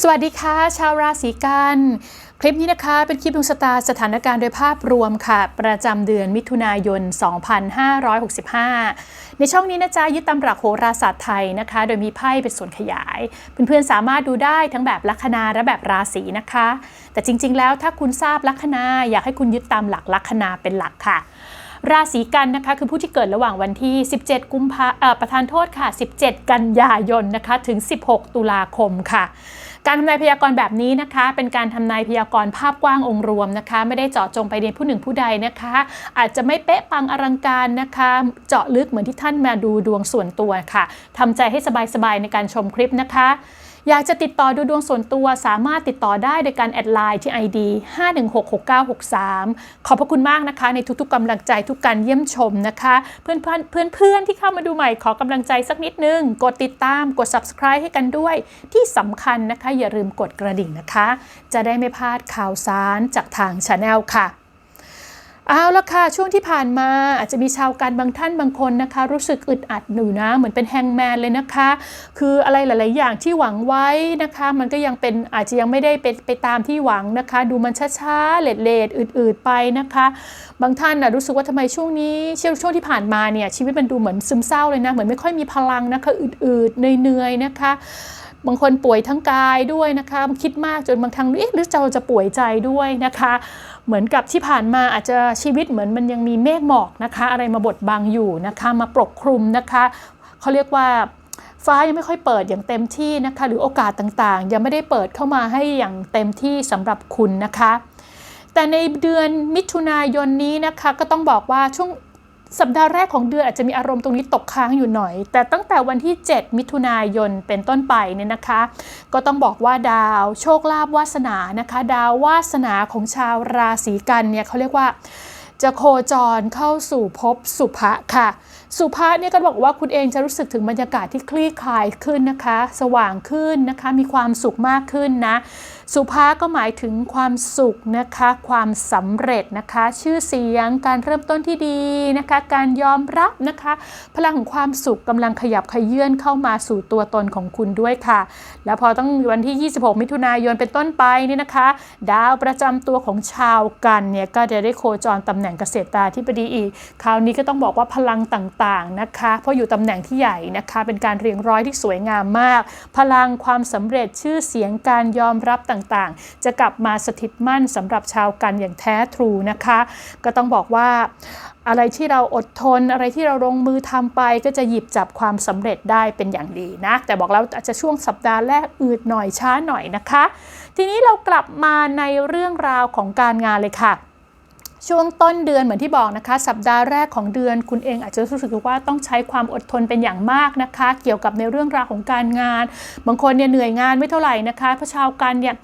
สวัสดีค่ะ ชาวราศีกัน คลิปนี้นะคะเป็นคลิปดวงชะตาสถานการณ์โดยภาพรวมค่ะ ประจำเดือนมิถุนายน 2565 ในช่องนี้นะจ๊ะยึดตำรักโหราศาสตร์ไทยนะคะ โดยมีไพ่เป็นส่วนขยาย เพื่อนๆสามารถดูได้ทั้งแบบลัคนาและแบบราศีนะคะ แต่จริงๆ แล้วถ้าคุณทราบลัคนาอยากให้คุณยึดตามหลักลัคนาเป็นหลักค่ะราศีกันนะคะคือผู้ที่เกิดระหว่างวันที่ 17 กุมภาประธานโทษค่ะ 17 กันยายนนะคะ ถึง 16 ตุลาคมค่ะ การทำนายพยากรณ์แบบนี้นะคะ เป็นการทำนายพยากรณ์ภาพกว้างองค์รวมนะคะ ไม่ได้เจาะจงไปในผู้หนึ่งผู้ใดนะคะ อาจจะไม่เป๊ะปังอลังการนะคะ เจาะลึกเหมือนที่ท่านมาดูดวงส่วนตัวค่ะทำใจให้สบายๆในการชมคลิปนะคะ อยากจะติดต่อดูดวงส่วนตัวสามารถติดต่อได้โดยการแอดไลน์ที่ ID 5166963 ขอบพระคุณมากนะคะ ในทุกๆกำลังใจทุกการเยี่ยมชมนะคะ เพื่อนๆเพื่อนๆที่เข้ามาดูใหม่ขอกำลังใจสักนิดนึง กดติดตามกด subscribe ให้กันด้วย ที่สำคัญนะคะ อย่าลืมกดกระดิ่งนะคะ จะได้ไม่พลาดข่าวสารจากทาง Channel ค่ะ เอาละค่ะ ช่วงที่ผ่านมาอาจจะมีชาวการบางท่านบางคนนะคะ รู้สึกอึดอัดหนูนะ เหมือนเป็นแฮงแมนเลยนะคะ คืออะไรหลาย ๆ อย่างที่หวังไว้นะคะ มันก็ยังเป็นอาจจะยังไม่ได้ไปไปตามที่หวังนะคะ ดูมันช้าๆเลดเลดๆอืด ๆ ไปนะคะ บางท่านนะรู้สึกว่าทำไมช่วงนี้ช่วงช่วงที่ผ่านมาเนี่ยชีวิตมันดูเหมือนซึมเศร้าเลยนะเหมือนไม่ค่อยมีพลังนะคะอืด ๆ เหนื่อย ๆ นะคะ บางคนป่วยทั้งกายด้วยนะคะคิดมากจนบางครั้งเอ๊ะหรือเราจะป่วยใจด้วยนะคะ เหมือนกับที่ผ่านมาอาจจะชีวิตเหมือนมันยังมีเมฆหมอกนะคะ อะไรมาบดบังอยู่นะคะ มาปกคลุมนะคะเขาเรียกว่าฟ้ายังไม่ค่อยเปิดอย่างเต็มที่นะคะ หรือโอกาสต่างๆ ยังไม่ได้เปิดเข้ามาให้อย่างเต็มที่สำหรับคุณนะคะ แต่ในเดือนมิถุนายนนี้นะคะ ก็ต้องบอกว่าช่วง สัปดาห์แรกของเดือนอาจจะมีอารมณ์ตรงนี้ตกค้างอยู่หน่อย แต่ตั้งแต่วันที่ 7 มิถุนายนเป็นต้นไปเนี่ยนะคะ ก็ต้องบอกว่าดาวโชคลาภวาสนานะคะ ดาววาสนาของชาวราศีกันเนี่ยเขาเรียกว่าจะโคจรเข้าสู่ภพสุภะค่ะ สุภะเนี่ยก็บอกว่าคุณเองจะรู้สึกถึงบรรยากาศที่คลี่คลายขึ้นนะคะ สว่างขึ้นนะคะ มีความสุขมากขึ้นนะ สุภาก็หมายถึงความสุขนะคะ ความสำเร็จนะคะ ชื่อเสียง การเริ่มต้นที่ดีนะคะ การยอมรับนะคะ พลังของความสุขกำลังขยับขยื่นเข้ามาสู่ตัวตนของคุณด้วยค่ะ แล้วพอต้องวันที่ 26 มิถุนายนเป็นต้นไปนี่นะคะ ดาวประจำตัวของชาวกันเนี่ยก็จะได้โคจรตำแหน่งเกษตราธิบดีอีก คราวนี้ก็ต้องบอกว่าพลังต่างๆนะคะ เพราะอยู่ตำแหน่งที่ใหญ่นะคะ เป็นการเรียงร้อยที่สวยงามมาก พลังความสำเร็จชื่อเสียงการยอมรับต่างๆ จะกลับมาสถิตมั่นสำหรับชาวกันอย่างแท้ทรูนะคะ ก็ต้องบอกว่าอะไรที่เราอดทนอะไรที่เราลงมือทำไปก็จะหยิบจับความสำเร็จได้เป็นอย่างดีนะ แต่บอกแล้วอาจจะช่วงสัปดาห์แรกอืดหน่อยช้าหน่อยนะคะ ทีนี้เรากลับมาในเรื่องราวของการงานเลยค่ะ ช่วงต้นเดือนเหมือนที่บอกนะคะ สัปดาห์แรกของเดือนคุณเองอาจจะรู้สึกว่าต้องใช้ความอดทนเป็นอย่างมากนะคะ เกี่ยวกับในเรื่องราวของการงาน บางคนเนี่ยเหนื่อยงานไม่เท่าไหร่นะคะเพราะชาวกันเนี่ย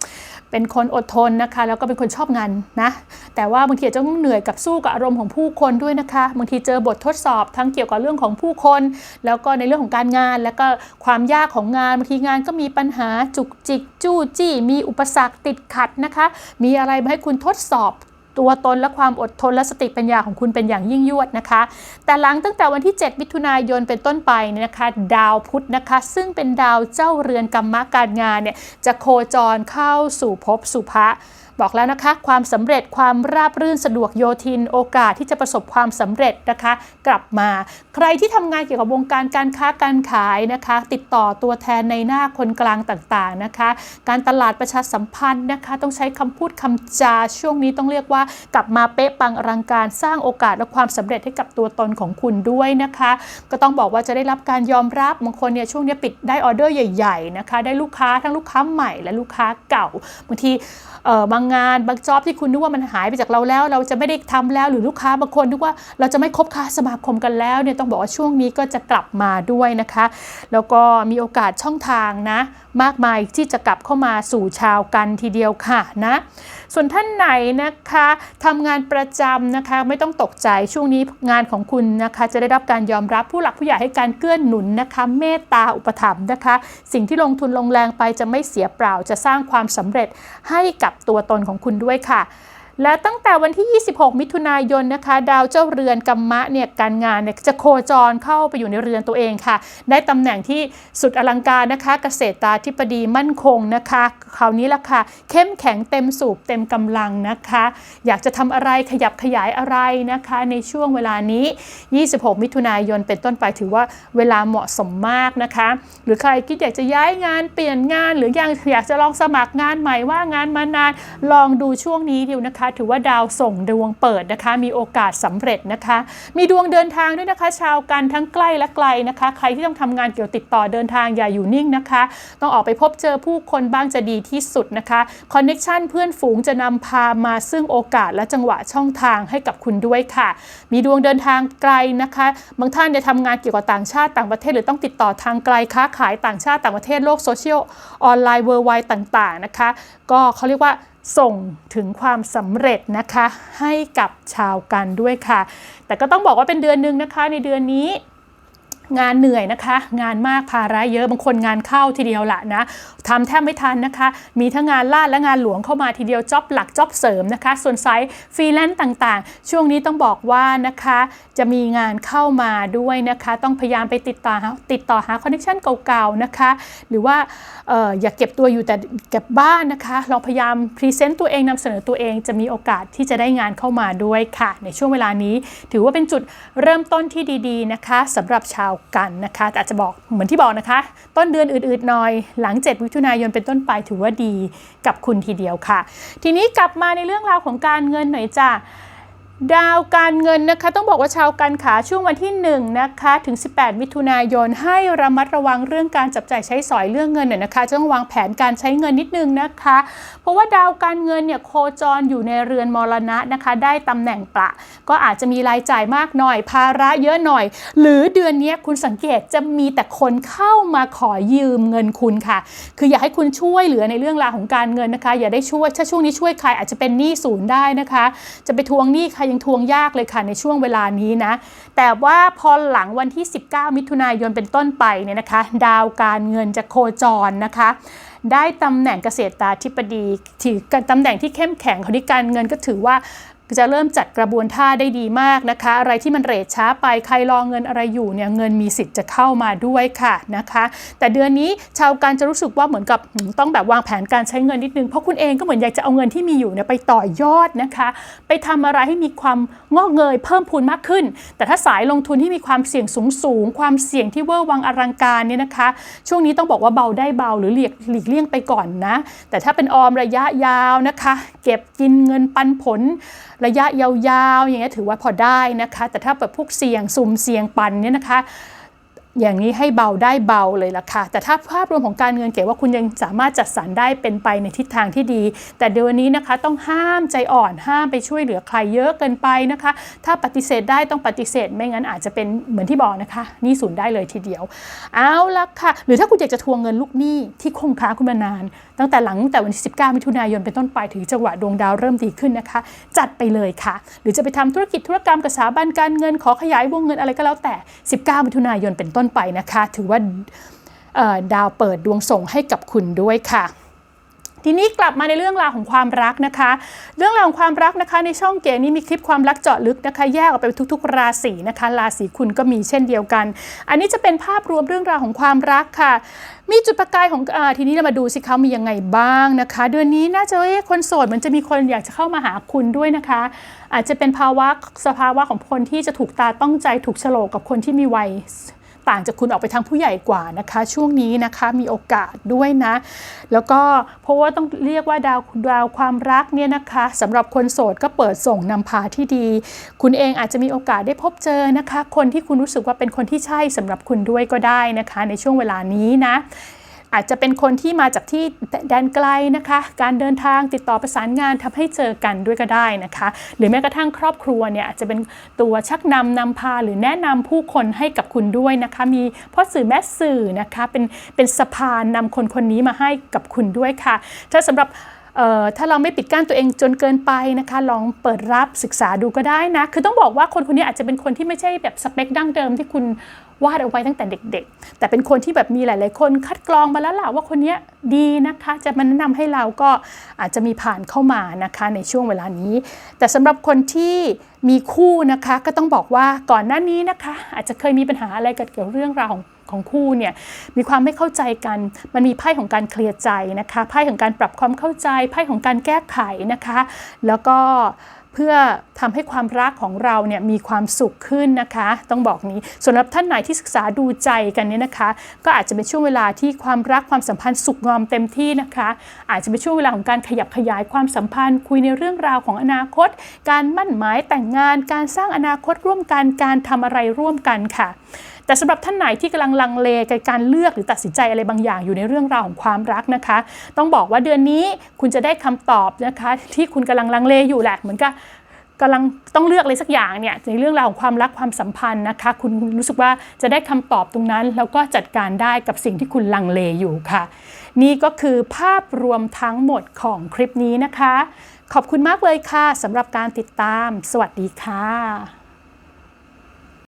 เป็นคนอดทนนะคะ แล้วก็เป็นคนชอบงานนะ แต่ว่าบางทีอาจจะต้องเหนื่อยกับสู้กับอารมณ์ของผู้คนด้วยนะคะ บางทีเจอบททดสอบทั้งเกี่ยวกับเรื่องของผู้คน แล้วก็ในเรื่องของการงาน แล้วก็ความยากของงานบางทีงานก็มีปัญหาจุกจิกจู้จี้มีอุปสรรคติดขัดนะคะ มีอะไรมาให้คุณทดสอบ ตัวตนและความอดทนและสติปัญญาของคุณเป็นอย่างยิ่งยวดนะคะ แต่หลังตั้งแต่วันที่ 7 มิถุนายนเป็นต้นไปเนี่ยนะคะ ดาวพุธนะคะ ซึ่งเป็นดาวเจ้าเรือนกรรมะการงานเนี่ยจะโคจรเข้าสู่ภพสุภะ บอกแล้วนะคะ ความสำเร็จความราบรื่นสะดวกโยทิน โอกาสที่จะประสบความสำเร็จนะคะ กลับมา ใครที่ทำงานเกี่ยวกับวงการการค้าการขายนะคะ ติดต่อตัวแทนในหน้าคนกลางต่างๆนะคะ การตลาดประชาสัมพันธ์นะคะ ต้องใช้คำพูดคำจาช่วงนี้ต้องเรียกว่ากลับมาเป๊ะปังอลังการสร้างโอกาสและความสำเร็จให้กับตัวตนของคุณด้วยนะคะ ก็ต้องบอกว่าจะได้รับการยอมรับบางคนเนี่ยช่วงนี้ปิดได้ออเดอร์ใหญ่ ๆ นะคะ ได้ลูกค้าทั้งลูกค้าใหม่และลูกค้าเก่าบางทีบางงานบางจ็อบที่คุณนึกว่ามันหายไปจากเราแล้ว เราจะไม่ได้ทำแล้วหรือลูกค้าบางคนนึกว่าเราจะไม่คบค้าสมาคมกันแล้วเนี่ยต้องบอกว่าช่วงนี้ก็จะกลับมาด้วยนะคะ แล้วก็มีโอกาสช่องทางนะ มากมายที่จะกลับเข้ามาสู่ชาวกันทีเดียวค่ะนะส่วนท่านไหนนะคะทำงานประจำนะคะไม่ต้องตกใจช่วงนี้งานของคุณนะคะ จะได้รับการยอมรับผู้หลักผู้ใหญ่ให้การเกื้อนหนุนนะคะเมตตาอุปถัมภ์นะคะ สิ่งที่ลงทุนลงแรงไปจะไม่เสียเปล่าจะสร้างความสำเร็จให้กับตัวตนของคุณด้วยค่ะ และตั้งแต่วันที่ 26 มิถุนายนนะคะ ดาวเจ้าเรือนกัมมะเนี่ยการงานเนี่ยจะโคจรเข้าไปอยู่ในเรือนตัวเองค่ะ ได้ตำแหน่งที่สุดอลังการนะคะ เกษตราธิบดีมั่นคงนะคะคราวนี้ละค่ะ เข้มแข็งเต็มสูบเต็มกำลังนะคะ อยากจะทำอะไรขยับขยายอะไรนะคะ ในช่วงเวลานี้ 26 มิถุนายนเป็นต้นไปถือว่าเวลาเหมาะสมมากนะคะ หรือใครคิดอยากจะย้ายงานเปลี่ยนงาน หรือยังอยากจะลองสมัครงานใหม่ว่างานมานานลองดูช่วงนี้ดูนะคะถือว่าดาวส่งดวงเปิดนะคะ มีโอกาสสำเร็จนะคะ มีดวงเดินทางด้วยนะคะ ชาวกันทั้งใกล้และไกลนะคะ ใครที่ต้องทำงานเกี่ยวติดต่อเดินทางอย่าอยู่นิ่งนะคะ ต้องออกไปพบเจอผู้คนบ้างจะดีที่สุดนะคะคอนเน็ชันเพื่อนฝูงจะนำพามาซึ่งโอกาสและจังหวะช่องทางให้กับคุณด้วยค่ะ มีดวงเดินทางไกลนะคะ บางท่านเนี่ยทำงานเกี่ยวกับต่างชาติต่างประเทศหรือต้องติดต่อทางไกลค้าขายต่างชาติต่างประเทศโลกโซเชียลออนไลน์เวอร์ไวต่างๆนะคะ ก็เขาเรียกว่า ส่งถึงความสำเร็จนะคะให้กับชาวกันด้วยค่ะ แต่ก็ต้องบอกว่าเป็นเดือนหนึ่งนะคะในเดือนนี้ งานเหนื่อยนะคะ งานมากภาระเยอะบางคนงานเข้าทีเดียวละนะทำแทบไม่ทันนะคะ มีทั้งงานลาดและงานหลวงเข้ามาทีเดียวจ็อบหลักจ็อบเสริมนะคะ ส่วนไซต์ฟรีแลนซ์ต่างๆ ช่วงนี้ต้องบอกว่านะคะ จะมีงานเข้ามาด้วยนะคะ ต้องพยายามไปติดต่อหาติดต่อหาคอนเนคชั่นเก่าๆนะคะ หรือว่าอออย่าเก็บตัวอยู่แต่เก็บบ้านนะคะลองพยายามพรีเซนต์ตัวเองนำเสนอตัวเองจะมีโอกาสที่จะได้งานเข้ามาด้วยค่ะ ในช่วงเวลานี้ ถือว่าเป็นจุดเริ่มต้นที่ดี ๆนะคะสำหรับชาวกันนะคะแต่อาจจะบอกเหมือนที่บอกนะคะ ต้นเดือนอืดๆหน่อย หลัง 7 มิถุนายนเป็นต้นไปถือว่าดีกับคุณทีเดียวค่ะ ทีนี้กลับมาในเรื่องราวของการเงินหน่อยจ้ะ ดาวการเงินนะคะต้องบอกว่าชาวการขาช่วงวันที่1นะคะถึง 18 มิถุนายนให้ระมัดระวังเรื่องการจับจ่ายใช้สอยเรื่องเงินหน่อยนะคะจะต้องวางแผนการใช้เงินนิดนึงนะคะ เพราะว่าดาวการเงินเนี่ยโคจรอยู่ในเรือนมรณะนะคะ ได้ตำแหน่งประก็อาจจะมีรายจ่ายมากหน่อย ภาระเยอะหน่อย หรือเดือนนี้คุณสังเกตจะมีแต่คนเข้ามาขอยืมเงินคุณค่ะ คืออยากให้คุณช่วยเหลือในเรื่องราวของการเงินนะคะ อย่าได้ช่วยถ้าช่วงนี้ช่วยใครอาจจะเป็นหนี้ศูนย์ได้นะคะ จะไปทวงหนี้ใครยังทวงยากเลยค่ะในช่วงเวลานี้นะ แต่ว่าพอหลังวันที่ 19 มิถุนายนเป็นต้นไปเนี่ยนะคะ ดาวการเงินจะโคจรนะคะได้ตำแหน่งเกษตราธิบดีถือตำแหน่งที่เข้มแข็งของที่การเงินก็ถือว่า จะเริ่มจัดกระบวนท่าได้ดีมากนะคะ อะไรที่มันเรทช้าไปใครรอเงินอะไรอยู่เนี่ยเงินมีสิทธิ์จะเข้ามาด้วยค่ะนะคะ แต่เดือนนี้ชาวการจะรู้สึกว่าเหมือนกับต้องแบบวางแผนการใช้เงินนิดนึงเพราะคุณเองก็เหมือนอยากจะเอาเงินที่มีอยู่เนี่ยไปต่อยอดนะคะ ไปทำอะไรให้มีความงอกเงยเพิ่มพูนมากขึ้น แต่ถ้าสายลงทุนที่มีความเสี่ยงสูงสูงความเสี่ยงที่เวอร์วังอลังการเนี่ยนะคะ ช่วงนี้ต้องบอกว่าเบาได้เบาหรือหลีกหลีกเลี่ยงไปก่อนนะ แต่ถ้าเป็นออมระยะยาวนะคะ เก็บกินเงินปันผลระยะยาวๆอย่างเงี้ยถือว่าพอได้นะคะ แต่ถ้าแบบพวกเสี่ยงซุ่มเสี่ยงปันเนี่ยนะคะ อย่างนี้ให้เบาได้เบาเลยล่ะค่ะ แต่ถ้าภาพรวมของการเงินเก๋ว่าคุณยังสามารถจัดสรรได้เป็นไปในทิศทางที่ดี แต่เดือนนี้นะคะต้องห้ามใจอ่อนห้ามไปช่วยเหลือใครเยอะเกินไปนะคะ ถ้าปฏิเสธได้ต้องปฏิเสธ ไม่งั้นอาจจะเป็นเหมือนที่บอกนะคะนี่ศูนย์ได้เลยทีเดียว เอาละค่ะ หรือถ้าคุณอยากจะทวงเงินลูกหนี้ที่คงค้างคุณมานาน ตั้งแต่หลังแต่วันที่ 19 มิถุนายนเป็นต้นไปถึงจังหวะดวงดาวเริ่มดีขึ้นนะคะ จัดไปเลยค่ะ หรือจะไปทำธุรกิจธุรกรรมกับสถาบันการเงินขอขยายวงเงินอะไรก็แล้วแต่ 19 มิถุนายนเป็นต้นไปนะคะ ถือว่าดาวเปิดดวงส่งให้กับคุณด้วยค่ะทีนี้กลับมาในเรื่องราวของความรักนะคะ เรื่องราวของความรักนะคะ ในช่องเก๋นี้มีคลิปความรักเจาะลึกนะคะ แยกออกไปทุก ๆ ราศีนะคะ ราศีคุณก็มีเช่นเดียวกัน อันนี้จะเป็นภาพรวมเรื่องราวของความรักค่ะ มีจุดประกายของอทีนี้เรามาดูสิเขามียังไงบ้างนะคะ เดือนนี้น่าจะเอ๊ะคนโสดมันจะมีคนอยากจะเข้ามาหาคุณด้วยนะคะ อาจจะเป็นภาวะสภาวะของคนที่จะถูกตาต้องใจถูกโฉลกกับคนที่มีวัย ต่างจากคุณออกไปทางผู้ใหญ่กว่านะคะ ช่วงนี้นะคะมีโอกาสด้วยนะ แล้วก็เพราะว่าต้องเรียกว่าดาวดาวความรักเนี่ยนะคะสำหรับคนโสดก็เปิดส่งนำพาที่ดี คุณเองอาจจะมีโอกาสได้พบเจอนะคะ คนที่คุณรู้สึกว่าเป็นคนที่ใช่สำหรับคุณด้วยก็ได้นะคะ ในช่วงเวลานี้นะ อาจจะเป็นคนที่มาจากที่แดนไกลนะคะ การเดินทางติดต่อประสานงานทำให้เจอกันด้วยก็ได้นะคะ หรือแม้กระทั่งครอบครัวเนี่ยอาจจะเป็นตัวชักนำนำพาหรือแนะนำผู้คนให้กับคุณด้วยนะคะ มีพ่อสื่อแม่สื่อนะคะเป็นเป็นสะพานนำคนคนนี้มาให้กับคุณด้วยค่ะ ถ้าสำหรับถ้าเราไม่ปิดกั้นตัวเองจนเกินไปนะคะ ลองเปิดรับศึกษาดูก็ได้นะ คือต้องบอกว่าคนคนนี้อาจจะเป็นคนที่ไม่ใช่แบบสเปคดั้งเดิมที่คุณ วาดเอาไว้ตั้งแต่เด็ก ๆ แต่เป็นคนที่แบบมีหลาย ๆ คนคัดกรองมาแล้วล่ะว่าคนนี้ดีนะคะ จะมาแนะนำให้เราก็อาจจะมีผ่านเข้ามานะคะในช่วงเวลานี้ แต่สำหรับคนที่มีคู่นะคะก็ต้องบอกว่าก่อนหน้านี้นะคะ อาจจะเคยมีปัญหาอะไรเกี่ยวกับเรื่องราวของของคู่เนี่ยมีความไม่เข้าใจกัน มันมีไพ่ของการเคลียร์ใจนะคะไพ่ของการปรับความเข้าใจไพ่ของการแก้ไขนะคะ แล้วก็ พื่อทำให้ความรักของเราเนี่ยมีความสุขขึ้นนะคะ ต้องบอกนี้สำหรับท่านไหนที่ศึกษาดูใจกันเนี่ยนะคะ ก็อาจจะเป็นช่วงเวลาที่ความรักความสัมพันธ์สุขงอมเต็มที่นะคะ อาจจะเป็นช่วงเวลาของการขยับขยายความสัมพันธ์ คุยในเรื่องราวของอนาคต การมั่นหมายแต่งงาน การสร้างอนาคตร่วมกันการทำอะไรร่วมกันค่ะ แต่สำหรับท่านไหนที่กำลังลังเลกับการเลือกหรือตัดสินใจอะไรบางอย่างอยู่ในเรื่องราวของความรักนะคะ ต้องบอกว่าเดือนนี้คุณจะได้คำตอบนะคะที่คุณกำลังลังเลอยู่แหละเหมือนกับกำลังต้องเลือกอะไรสักอย่างเนี่ยในเรื่องราวของความรักความสัมพันธ์นะคะ คุณรู้สึกว่าจะได้คำตอบตรงนั้น แล้วก็จัดการได้กับสิ่งที่คุณลังเลอยู่ค่ะ นี่ก็คือภาพรวมทั้งหมดของคลิปนี้นะคะ ขอบคุณมากเลยค่ะสำหรับการติดตาม สวัสดีค่ะ